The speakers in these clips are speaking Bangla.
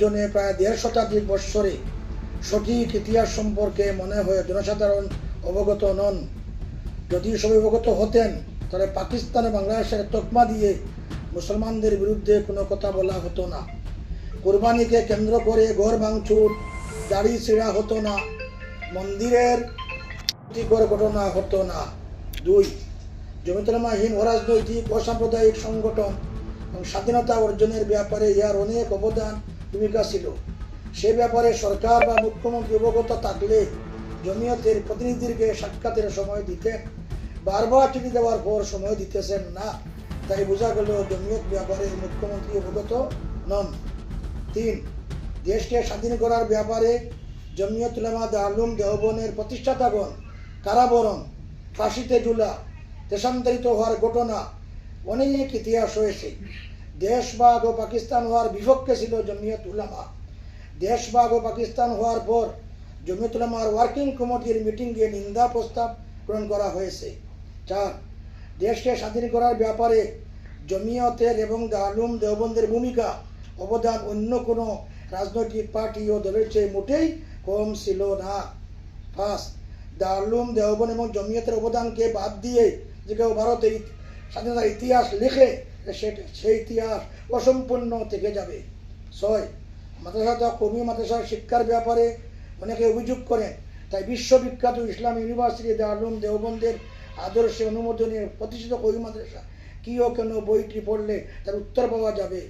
জনে প্রায় দেড় শতাধিক বৎসরে সঠিক ইতিহাস সম্পর্কে মনে হয় জনসাধারণ অবগত নন। যদি সবাই অবগত হতেন, তাহলে পাকিস্তান বাংলাদেশের তকমা দিয়ে মুসলমানদের বিরুদ্ধে কোনো কথা বলা হতো না। কোরবানিকে কেন্দ্র করে ঘর ভাঙচুর দাড়ি ছিঁড়া হতো না, মন্দিরের ক্ষতিকর ঘটনা হতো না। দুই জমিতলামাহীন অরাজনৈতিক অসাম্প্রদায়িক সংগঠন এবং স্বাধীনতা অর্জনের ব্যাপারে ইহার অনেক অবদান ভূমিকা ছিল। সে ব্যাপারে সরকার বা মুখ্যমন্ত্রী অবগত থাকলে জমিয়তের প্রতিনিধিকে সাক্ষাতের সময় দিতে, বারবার চিঠি দেওয়ার পর সময় দিতেছেন না। তাই বোঝা গেল জমিয়ত ব্যাপারে মুখ্যমন্ত্রী অবগত নন। তিন, দেশকে স্বাধীন করার ব্যাপারে জমিয়ত উলামা দারুম দেওবনের প্রতিষ্ঠাতাগণ কারাবরণ, ফাঁসিতে ঝুলা, দেশান্তরিত হওয়ার ঘটনা অনেক ইতিহাস রয়েছে। দেশভাগ ও পাকিস্তান হওয়ার বিপক্ষে ছিল জমিয়ত উলামা। দেশভাগ ও পাকিস্তান হওয়ার পর জমিয়ত উলামার ওয়ার্কিং কমিটির মিটিংয়ে নিন্দা প্রস্তাব গ্রহণ করা হয়েছে। চার, দেশকে স্বাধীন করার ব্যাপারে জমিয়তের এবং দারুম দেওবন্দের ভূমিকা, অবদান অন্য কোনো রাজনৈতিক পার্টি ও দলের চেয়ে মোটেই কম ছিল না। ফার্স্ট দারুম দেওবন এবং জমিয়তের অবদানকে বাদ দিয়ে যে কেউ ভারতের স্বাধীনতার ইতিহাস লিখে সে- সেই ইতিহাস অসম্পূর্ণ থেকে যাবে। ছয় মাদ্রাসা তো কমি মাদ্রাসার শিক্ষার ব্যাপারে অনেকে অভিযোগ করেন। তাই বিশ্ববিখ্যাত ইসলাম ইউনিভার্সিটি দারুম দেওবন্দের আদর্শে অনুমোদনে প্রতিষ্ঠিত কবি মাদ্রাসা। কি ও কেন বইটি পড়লে তার উত্তর পাওয়া যাবে?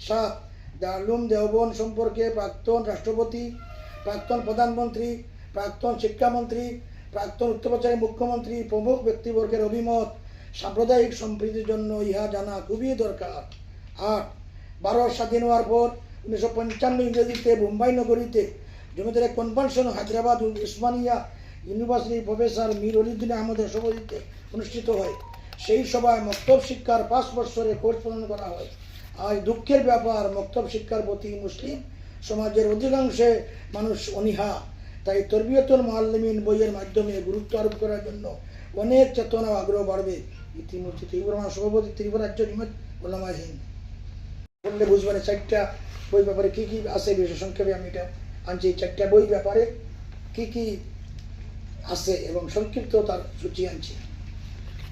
সাত দারুম দেওবন সম্পর্কে প্রাক্তন রাষ্ট্রপতি, প্রাক্তন প্রধানমন্ত্রী, প্রাক্তন শিক্ষামন্ত্রী, প্রাক্তন উত্তরপ্রচারের মুখ্যমন্ত্রী প্রমুখ ব্যক্তিবর্গের অভিমত সাম্প্রদায়িক সম্প্রীতির জন্য ইহা জানা খুবই দরকার। আট ভারত স্বাধীন হওয়ার পর উনিশশো পঞ্চান্ন ইংরেজিতে মুম্বাই নগরীতে জমিদারের কনভেনশন হায়দ্রাবাদ উসমানিয়া ইউনিভার্সিটির প্রফেসর মীর অলিউদ্দিন আহমদের সভাপতিত্বে অনুষ্ঠিত হয়। সেই সভায় মক্তব শিক্ষার পাঁচ বছরে কোর্স প্রদান করা হয়। আজ দুঃখের ব্যাপার, মক্তব শিক্ষার প্রতি মুসলিম সমাজের অধিকাংশে মানুষ অনীহা। তাই তরবিয়তুল মোয়াল্লিমিন বইয়ের মাধ্যমে গুরুত্ব আরোপ করার জন্য অনেক চেতনা আগ্রহ বাড়বে। ইতিমধ্যে ত্রিপুরা সভাপতি ত্রিপুরা রাজ্য নিমত ওলামাহীন বললে বুঝবেন চারটা বই ব্যাপারে কী কী আছে বিশেষ সংক্ষেপে আমি এটা আনছি। চারটা বই ব্যাপারে কী কী আছে এবং সংক্ষিপ্ত তার সূচি আনছি।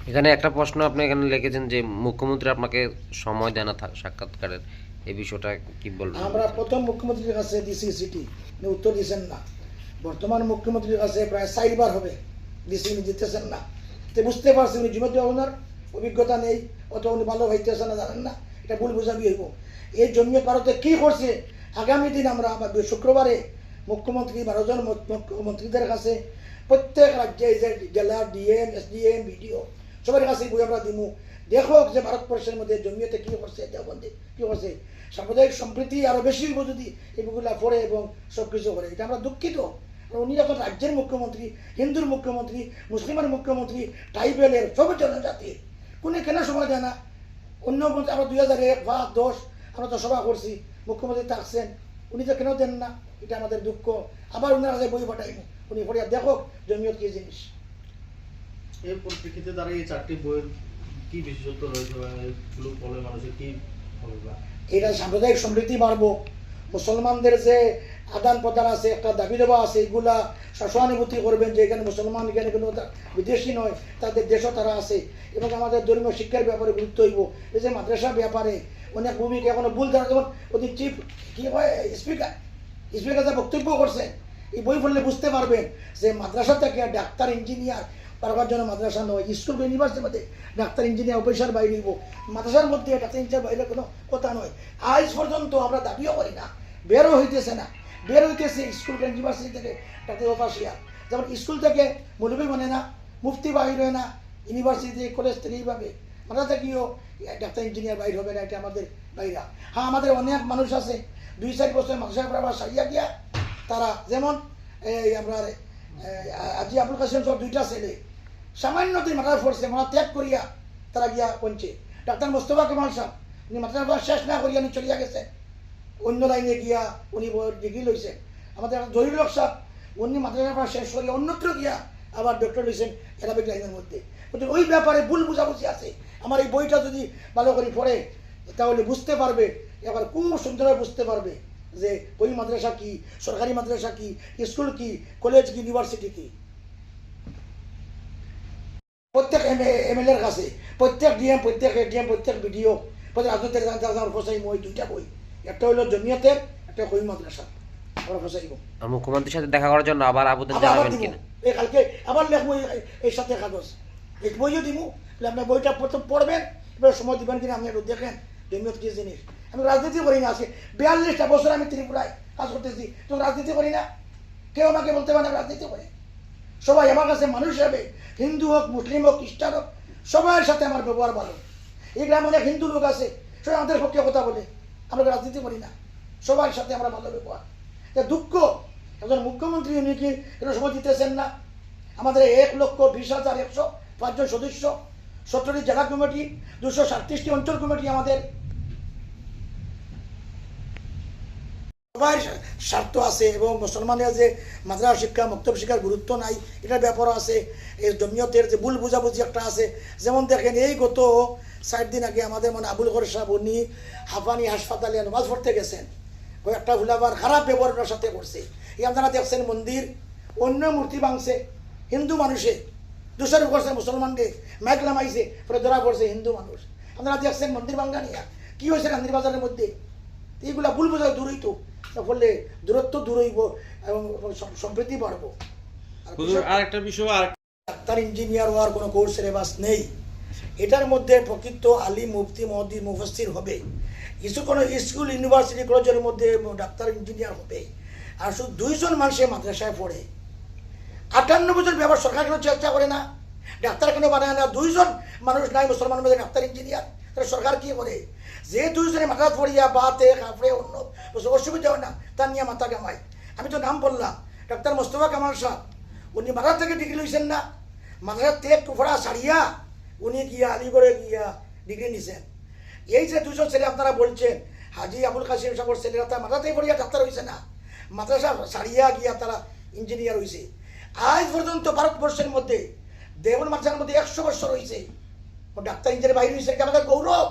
এখানে একটা প্রশ্ন আপনি এখানে লিখেছেন যে মুখ্যমন্ত্রী আপনাকে সময় দেয় না সাক্ষাৎকারের। এই বিষয়টা কি বলবেন? আমরা প্রথম মুখ্যমন্ত্রীর কাছে দিছি সিটি উত্তর দিয়েছেন না। বর্তমান মুখ্যমন্ত্রীর কাছে প্রায় চারবার হবে দিছি দিতেছেন না। তো বুঝতে পারছি উনি জুমতি ওনার অভিজ্ঞতা নেই অত উনি ভালো হইতেছে না, জানেন না, এটা ভুল বুঝাবি হইব। এই জমিয়ত ভারতে কি করছে? আগামী দিন আমরা শুক্রবারে মুখ্যমন্ত্রী বারোজন মুখ্যমন্ত্রীদের কাছে প্রত্যেক রাজ্যে যে জেলা ডিএম, এসডিএম, বিডিও, সবার কাছে বই আমরা দিমু। দেখো যে ভারতবর্ষের মধ্যে জমিয়তে কি করছে, দেওবন্দি কি করছে। সাম্প্রদায়িক সম্প্রীতি আরও বেশি হইব যদি এগুলা পড়ে এবং সব কিছু করে। এটা আমরা দুঃখিত। আর উনি যখন রাজ্যের মুখ্যমন্ত্রী হিন্দুর মুখ্যমন্ত্রী মুসলিমের মুখ্যমন্ত্রী ট্রাইবেলের সব জনজাতির কোনে কেন সময় দেয় না? অন্য মন্ত্রী আমরা দুই হাজার এক পাঁচ দশ আমরা তো সভা করছি। মুখ্যমন্ত্রী থাকছেন উনি তো কেন দেন না? এটা আমাদের দুঃখ। আবার উনার যে বই পাঠাইব উনি পড়িয়া দেখো জমিয়ত কি জিনিস। এর পরিপ্রেক্ষিতে তারা এই চারটি বইয়ের কি বিশেষত্ব রয়েছে বা পড়লে মানুষের কি এটা সাম্প্রদায়িক সমৃদ্ধি বাড়বো। মুসলমানদের যে আদান প্রদান আছে, একটা দাবি দেওয়া আছে, এগুলা সহানুভূতি করবেন যে এখানে মুসলমান, এখানে কোনো বিদেশি নয়, তাদের দেশও তারা আছে। এবং আমাদের ধর্মীয় শিক্ষার ব্যাপারে গুরুত্ব হইব এই যে মাদ্রাসার ব্যাপারে অনেক ভূমিকা, এখনও ভুল তারা যেমন ওদের চিফ কি হয় স্পিকার স্পিকার যা বক্তব্য করছেন এই বই পড়লে বুঝতে পারবেন যে মাদ্রাসা থেকে ডাক্তার ইঞ্জিনিয়ার পারবার জন্য মাদ্রাসা নয় স্কুল ইউনিভার্সিটির মধ্যে ডাক্তার ইঞ্জিনিয়ার অফিসার বাইরে দিব মাদ্রাসার মধ্যে ডাক্তার ইঞ্জিনিয়ার বাইরে কোনো কথা নয়। আজ পর্যন্ত আমরা দাবিও করি না বেরো হইতেছে না। বের হইতেছে স্কুল ইউনিভার্সিটি থেকে ডাক্তার অফাসিয়ার যেমন স্কুল থেকে মৌলবী মানে না, মুফতি বাইর হয় না ইউনিভার্সিটি কলেজ থেকে এইভাবে। মাদ্রাসা থেকেও ডাক্তার ইঞ্জিনিয়ার বাইর হবে না, এটা আমাদের বাইরা হ্যাঁ আমাদের অনেক মানুষ আছে, দুই চার বছর আবার সারিয়া গিয়া তারা যেমন, এই আমরা আজি আবুল কাসিম সব দুইটা ছেলে। সামান্য দিন মাথার ফোরছে মাথা ত্যাগ করিয়া তারা গিয়া পৌঁছে ডাক্তার মোস্তফা কামাল সাহেব উনি মাথার শেষ না করিয়া উনি চলিয়া গেছে। অন্য লাইনে গিয়া, উনি ডিগ্রি লইছেন আমাদের জহির লোক সাহেব, উনি মাদ্রাসার শেষ করিয়া অন্যত্র গিয়া আবার ডক্টর লইছেন অ্যারাবিক লাইনের মধ্যে। কিন্তু ওই ব্যাপারে ভুল বুঝাবুঝি আছে। আমার এই বইটা যদি ভালো করে পড়ে, তাহলে বুঝতে পারবে, এবার খুব সুন্দরভাবে বুঝতে পারবে। যে ওই মাদ্রাসা কি সরকারি মাদ্রাসা কি স্কুল কি কলেজ কি ইউনিভার্সিটি কি? প্রত্যেক এম এল এর কাছে প্রত্যেক ডিএম প্রত্যেক এডিএম প্রত্যেক বিডিও প্রত্যেক রাজনৈতিক ফসাই মই দুইটা বই। একটা হলো জমিয়তের একটা কই মাদ্রাসা। আমরা ফসাইব। মুখ্যমন্ত্রীর সাথে দেখা করার জন্য আবার আবেদন জানাবেন কিনা? এই কালকে আবার লেখবো এই- সাথে কাগজ। এই বইও দিব আপনার বইটা প্রথম পড়বেন এবার সময় দিবেন কিনা আপনি একটু দেখেন। জমিয়ত কি জিনিস? আমি রাজনীতি করি না আজকে। বিয়াল্লিশটা বছর আমি ত্রিপুরায় কাজ করতেছি। তো রাজনীতি করি না? কেউ আমাকে বলতে পারে রাজনীতি করে। সবাই আমার কাছে মানুষ হিসাবে, হিন্দু হোক, মুসলিম হোক, খ্রিস্টান হোক, সবার সাথে আমার ব্যবহার ভালো। এই গ্রামে অনেক হিন্দু লোক আছে, সবাই আমাদের পক্ষে কথা বলে। আমরা রাজনীতি করি না? সবার সাথে আমরা ভালো ব্যবহার। তা দুঃখ। একজন মুখ্যমন্ত্রী উনি কি সময় দিতেছেন না? আমাদের এক লক্ষ বিশ হাজার একশো পাঁচজন সদস্য সত্তরটি জেলা কমিটি, দুশো সাতত্রিশটি অঞ্চল কমিটি আমাদের। সবাই স্বার্থ আছে এবং মুসলমানের যে মাদ্রাসা শিক্ষা মক্তব শিক্ষার গুরুত্ব নাই, এটার ব্যাপারও আছে। এই জমিয়তের যে ভুল বুঝাবুঝি একটা আছে। যেমন দেখেন, এই গত ষাট দিন আগে আমাদের মানে আবুল কর সাহেব, উনি হাফানি হাসপাতালে নামাজ পড়তে গেছেন। একটা ভুলাবার, খারাপ ব্যবহার সাথে করছে এই আপনারা দেখছেন মন্দির, অন্য মূর্তি ভাঙছে, হিন্দু মানুষে। দোষারোপ করছে মুসলমানকে মাইক লামাইছে পরে ধরা পড়ছে হিন্দু মানুষ। আপনারা দেখছেন মন্দির ভাঙ্গা নিয়া কি হয়েছে গান্ধীর বাজারের মধ্যে? এইগুলা ভুল বোঝা দূরই তো ফলে দূরত্ব দূর হইব এবং সম্প্রীতি বাড়বো। বিষয় আর ডাক্তার ইঞ্জিনিয়ার হওয়ার কোনো কোর্স সিলেবাস নেই। এটার মধ্যে প্রকৃত আলী মুফতি মহদি মুফাসির হবে। কিছু কোনো স্কুল ইউনিভার্সিটি কলেজের মধ্যে ডাক্তার ইঞ্জিনিয়ার হবে। আর শুধু দুইজন মানুষের মাদ্রাসায় পড়ে। আটান্ন বছর ব্যবহার সরকার কেন চেষ্টা করে না। ডাক্তার কেন বানায় না। দুইজন মানুষ নাই, মুসলমান মধ্যে ডাক্তার, ইঞ্জিনিয়ার। তাহলে সরকার কি করে? যে দুইজনে মাথা পড়িয়া বাতে, কাপড়ে অন্য অসুবিধা হয় না, তার নিয়ে মাথা কামায় আমি তো নাম বললাম, ডাক্তার মোস্তফা কামাল সাহ। উনি মাথা থেকে ডিগ্রি লইছেন না। মাথার তেল টুফড়া সারিয়া উনি গিয়া আলিগড়ে গিয়া ডিগ্রি নিছেন। এই যে দুজন ছেলে আপনারা বলছেন, হাজি আবুল কাসিম সাগর ছেলেরা তার মাথাতেই পড়িয়া ডাক্তার হয়েছে না। মাদ্রাসা সারিয়া গিয়া তারা ইঞ্জিনিয়ার হয়েছে আজ পর্যন্ত ভারতবর্ষের মধ্যে দেবন মাদ্রাসার মধ্যে একশো বছর হয়েছে ও ডাক্তার ইঞ্জিনিয়ার হয়েছে এটা আমাদের গৌরব।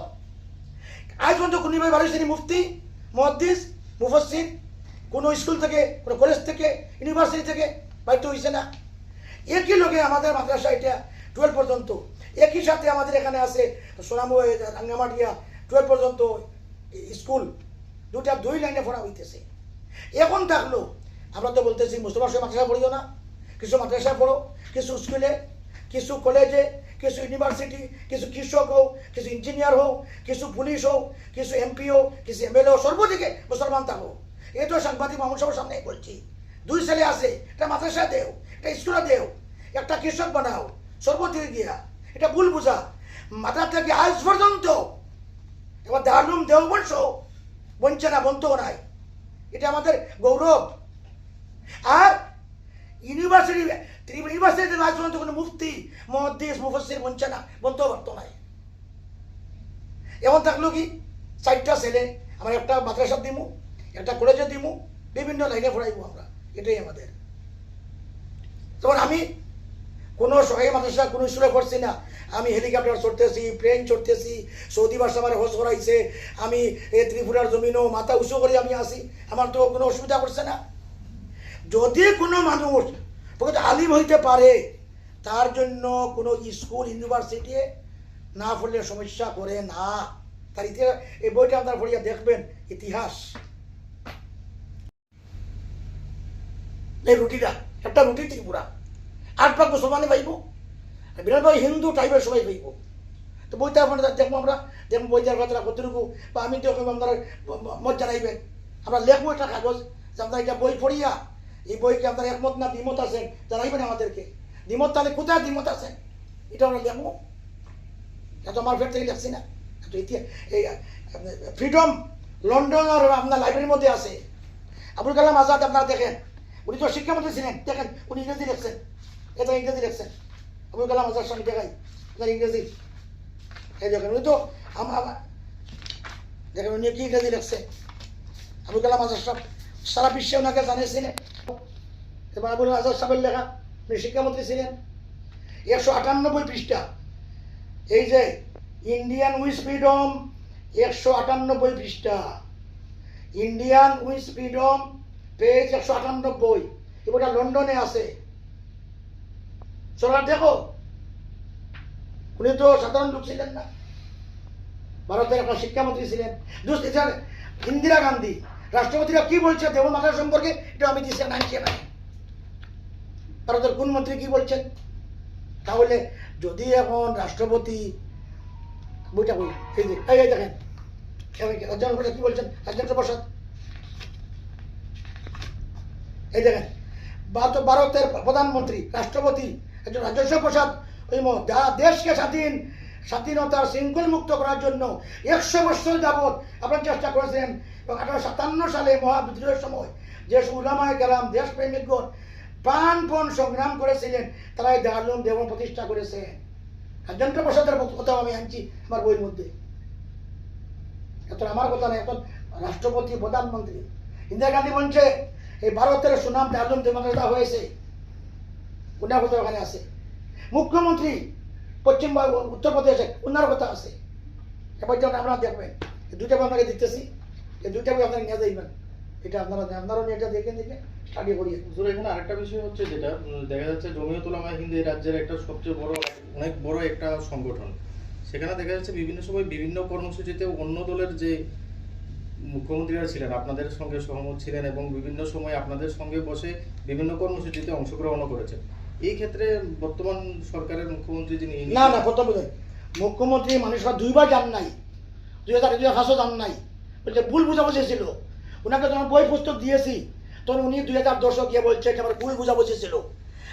আজ পর্যন্ত কোনো ভাই মুফতি মহাদ্দিস মুফসির কোনো স্কুল থেকে, কোনো কলেজ থেকে, ইউনিভার্সিটি থেকে বাইরে হয়েছে না। একই লোকে আমাদের মাদ্রাসা এটা টুয়েলভ পর্যন্ত। একই সাথে আমাদের এখানে আছে সোনামু রাঙ্গামাটিয়া টুয়েলভ পর্যন্ত স্কুল। দুটা দুই লাইনে পড়া হইতেছে। এখন থাকল, আমরা তো বলতেছি মুসলমান সব মাদ্রাসা পড়িও না। কিছু মাদ্রাসায় পড়ো, কিছু স্কুলে, কিছু কলেজে কিছু ইউনিভার্সিটি কিছু কৃষক হোক, কিছু ইঞ্জিনিয়ার হোক, কিছু পুলিশ হোক, কিছু এমপি হোক, কিছু এমএলএ হোক, সর্বদিকে মুসলমান থাকো এই তো সাংবাদিক মামুন সামনে বলছি। দুই ছেলে আছে একটা মাদ্রাসা দেও একটা স্কুলে দেও, একটা কৃষক বানাও, সর্বদিকে গিয়া, এটা ভুল বুঝা। মাথা থেকে আজ পর্যন্ত এবার দারুম দেওবর্ষ বঞ্চনা, বন্ধ নাই। এটা আমাদের গৌরব। আর ইউনিভার্সিটি ইউনিভার্সিটিতে আজ পর্যন্ত কোনো মুফতি মহাদ্দেশ মুফসির বঞ্চনা বন্ধ করতো নাই। এমন থাকল কি চারটা ছেলে, আমার একটা মাদ্রাসা দিমু, একটা কলেজে দিমু, বিভিন্ন লাইনে পড়াইবো আমরা। এটাই আমাদের। তখন আমি কোনো সহায় মাদ্রাসা কোনো স্কুলে করছি না। আমি হেলিকপ্টার চড়তেছি প্লেন চড়তেছি, সৌদি ভাষা আমার হোস করাইছে, আমি এই ত্রিপুরার জমিনও মাথা উঁচু করে আমি আসি আমার তো কোনো অসুবিধা করছে না। যদি কোনো মানুষ প্রকৃত আলিম হইতে পারে, তার জন্য কোনো স্কুল ইউনিভার্সিটি না পড়লে সমস্যা করে না। তার ইতিহাস এই বইটা আপনারা পড়িয়া দেখবেন, ইতিহাস। এই রুটিটা, একটা রুটি ত্রিপুরা আট ভাগ মুসলমানে পাইব বিরাট ভাগ হিন্দু টাইপের সবাই পাইব। তো বইটা আপনারা দেখব আমরা, দেখব বই দেওয়ার কথা কতটুকু, বা আমি তো আপনারা মত জানাইবেন। আমরা লেখবো একটা কাগজ, যে আমরা এটা বই পড়িয়া এই বইকে আপনারা একমত না দ্বিমত আছেন জানাইবেন আমাদেরকে। দ্বিমত তাহলে কোথায় দ্বিমত আছেন এটা আমরা লেখবো। এত আমার ফের থেকে লেখছি না। এত ইতিহাস, এই ফ্রিডম লন্ডন আর আপনার লাইব্রেরির মধ্যে আছে। আবুল কালাম আজাদ আপনারা দেখেন, উনি তো শিক্ষামন্ত্রী ছিলেন। দেখেন, উনি ইংরেজি লিখছেন। এটা ইংরেজি লিখছেন। আবুল কালাম আজাদ সঙ্গে দেখাই, আপনার ইংরেজি। এই দেখেন, উনি তো দেখেন, উনি কি ইংরেজি লিখছে? আবুল কালাম আজাদ সাহেব সারা বিশ্বে ওনাকে জানিয়েছিলেন। এবার আবুল আজাদ সাহেবের লেখা উনি শিক্ষামন্ত্রী ছিলেন। একশো আটানব্বই পৃষ্ঠা। এই যে ইন্ডিয়ান উইস ফ্রিডম একশো আটানব্বই পৃষ্ঠা। ইন্ডিয়ান উইন্স ফ্রিডম পেজ একশো আটানব্বই। বইটা লন্ডনে আছে। চলার দেখো। উনি তো সাধারণ লোক ছিলেন না। ভারতের একটা শিক্ষামন্ত্রী ছিলেন। ইন্দিরা গান্ধী রাষ্ট্রপতিরা কি বলছে দেবমাতা সম্পর্কে, এটা আমি দিচ্ছি নাইছে নাই ভারতের কোন মন্ত্রী কি বলছেন তাহলে যদি এখন রাষ্ট্রপতি, বইটা বই এই যে, এই দেখেন কি? বলছেন? রাজেন্দ্র প্রসাদ। এই দেখেন, ভারত- ভারতের প্রধানমন্ত্রী, রাষ্ট্রপতি, একজন রাজস্ব প্রসাদ, ওই দেশকে স্বাধীন স্বাধীনতার শৃঙ্খল মুক্ত করার জন্য একশো বছর যাবৎ আপনার চেষ্টা করেছেন। এবং আঠারোশো সাতান্ন সালে মহাবিদ্রোহের সময় যে উলামায় গেলাম দেশপ্রেমিকগণ প্রাণপণ সংগ্রাম করেছিলেন তারা এই দেব প্রতিষ্ঠা করেছেন। রাজেন্দ্র প্রসাদের কথা আমি আনছি আমার বইয়ের মধ্যে। এখন আমার কথা না এখন রাষ্ট্রপতি, প্রধানমন্ত্রী। ইন্দিরা গান্ধী বলছে, এই ভারতের সুনাম দারুম দেবতা হয়েছে। কথা ওখানে আছে। মুখ্যমন্ত্রী পশ্চিমবঙ্গ উত্তরপ্রদেশে উনার কথা আছে। এবার যেমন আপনারা দেখবেন দুইটা বই আপনাকে দিতেছি, এই দুইটা বই আপনারা নিয়ে যাইবেন। এটা আপনারা আপনারাও নিয়ে এটা দেখে দেখে স্টাডি করিয়ে হুজুর এখানে আরেকটা বিষয় হচ্ছে যেটা দেখা যাচ্ছে জমিয়ত উলামা হিন্দ এই রাজ্যের একটা সবচেয়ে বড়, অনেক বড় একটা সংগঠন। সেখানে দেখা যাচ্ছে বিভিন্ন সময় বিভিন্ন কর্মসূচিতে অন্য দলের যে মুখ্যমন্ত্রীরা ছিলেন, আপনাদের সঙ্গে সহমত ছিলেন এবং বিভিন্ন সময় আপনাদের সঙ্গে বসে বিভিন্ন কর্মসূচিতে অংশগ্রহণও করেছেন। এই ক্ষেত্রে বর্তমান সরকারের মুখ্যমন্ত্রী যিনি না না প্রথম বোধ মুখ্যমন্ত্রী মানুষরা দুইবার যান নাই। দুই হাজার দুই হাজার যান নাই। বলছে, ভুল বুঝাবুঝি ছিল। ওনাকে যখন বই পুস্তক দিয়েছি, তখন উনি দুই হাজার দশক গিয়ে বলছে আমার ভুল বুঝাবুঝি ছিল।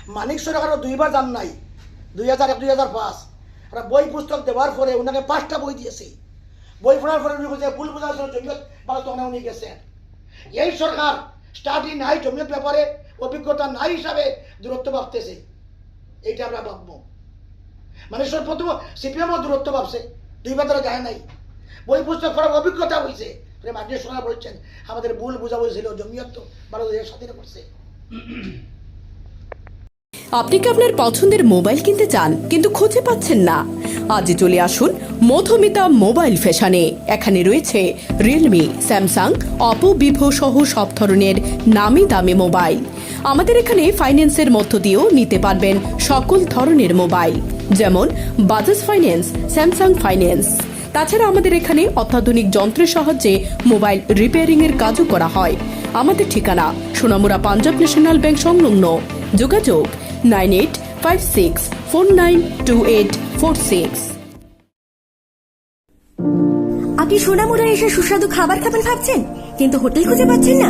মানিক সরকারও দুইবার যান নাই। দুই হাজার এক দুই হাজার পাঁচ। আর বই পুস্তক দেওয়ার পরে ওনাকে পাঁচটা বই দিয়েছি। বই পড়ার পরে উনি বলছে, ভুল বোঝা ছিল জমিয়ত ভালো তখন উনি গেছেন। এই সরকার স্টাডি নাই জমিয়ত ব্যাপারে অভিজ্ঞতা নাই হিসাবে দূরত্ব ভাবতেছে। এইটা আমরা ভাববো। মানে প্রথম সিপিএমও দূরত্ব ভাবছে। দুই বাজারে যায় নাই। বই পুস্তক পড়ার অভিজ্ঞতা হয়েছে সোনা বলছেন, আমাদের ভুল বোঝা হয়েছিল জমিয়ত স্বাধীন করছে। আপনি কি আপনার পছন্দের মোবাইল কিনতে চান, কিন্তু খুঁজে পাচ্ছেন না? আজই চলে আসুন মধুমিতা মোবাইল ফ্যাশনে। এখানে রয়েছে রিয়েলমি স্যামসাং অপো ভিভো সহ সব ধরনের নামি দামি মোবাইল। আমাদের এখানে ফাইন্যান্সের মধ্য দিয়েও নিতে পারবেন সকল ধরনের মোবাইল যেমন বাজাজ ফাইন্যান্স স্যামসাং ফাইন্যান্স তাছাড়া আমাদের এখানে অত্যাধুনিক যন্ত্রের সাহায্যে মোবাইল রিপেয়ারিং এর কাজও করা হয়। আমাদের ঠিকানা সোনামুরা পাঞ্জাব ন্যাশনাল ব্যাংক সংলগ্ন। যোগাযোগ nine eight five six four nine two eight four six. আপনি সোনামুড়া এসে সুস্বাদু খাবার খাবেন ভাবছেন? কিন্তু হোটেল খুঁজে পাচ্ছেন না।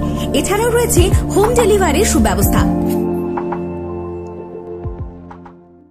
এছাড়াও রয়েছে হোম ডেলিভারির সুব্যবস্থা।